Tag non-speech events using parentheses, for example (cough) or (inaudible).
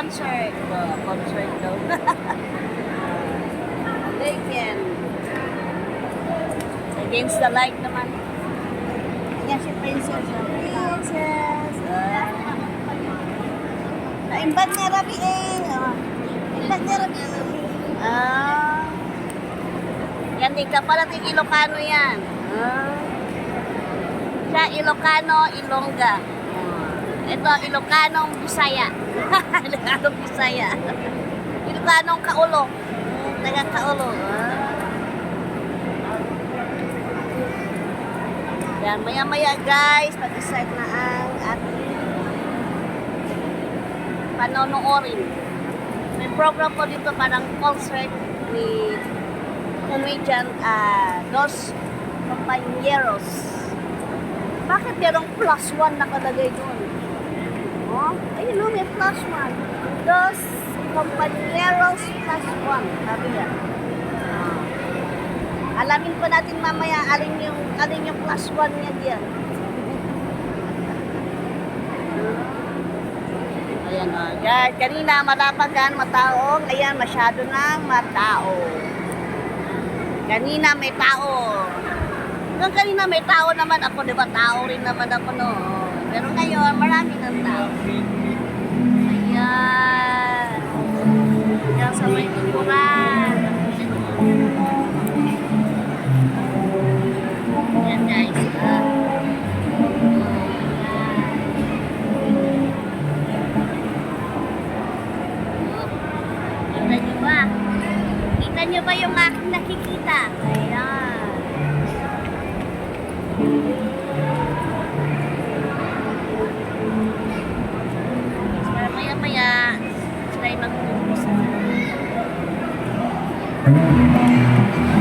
concert. Oh, concert daw. (laughs) Legend. Against the light naman. Yan si Princess. Princess. Ah. Naimbag niya Rabi eh. Oh. Imbag niya Rabi. Ah. Yan din ka pala ting Ilocano yan. Ah. Siya Ilocano, Ilongga. Ito, (laughs) Ilocanong Bisaya. Ilocanong Bisaya. Ilocanong Kaulo. Taga Kaulo. Ah. Yan, maya-maya guys, pag-start na ang ating panonoorin. May program po dito parang concert ni comedian ah, Dos Compañeros. Bakit merong plus one nakalagay doon? Oh, ayun o, may plus one. Dos Compañeros plus one. Sabi yan. Ah. Alamin pa natin mamaya alin yung, alin yung plus one niya diyan. Ayan o. Guys, kanina matapagan, matao. Ngayon, masyado nang matao. Kanina may tao. Nung kanina may tao naman ako, di ba? Tao rin naman ako, no? Marami ng tao. Ayan. Diyan sa may likuran. Ayan, guys. Ba? Kita nyo ba yung aking nakikita? Ayan. 何?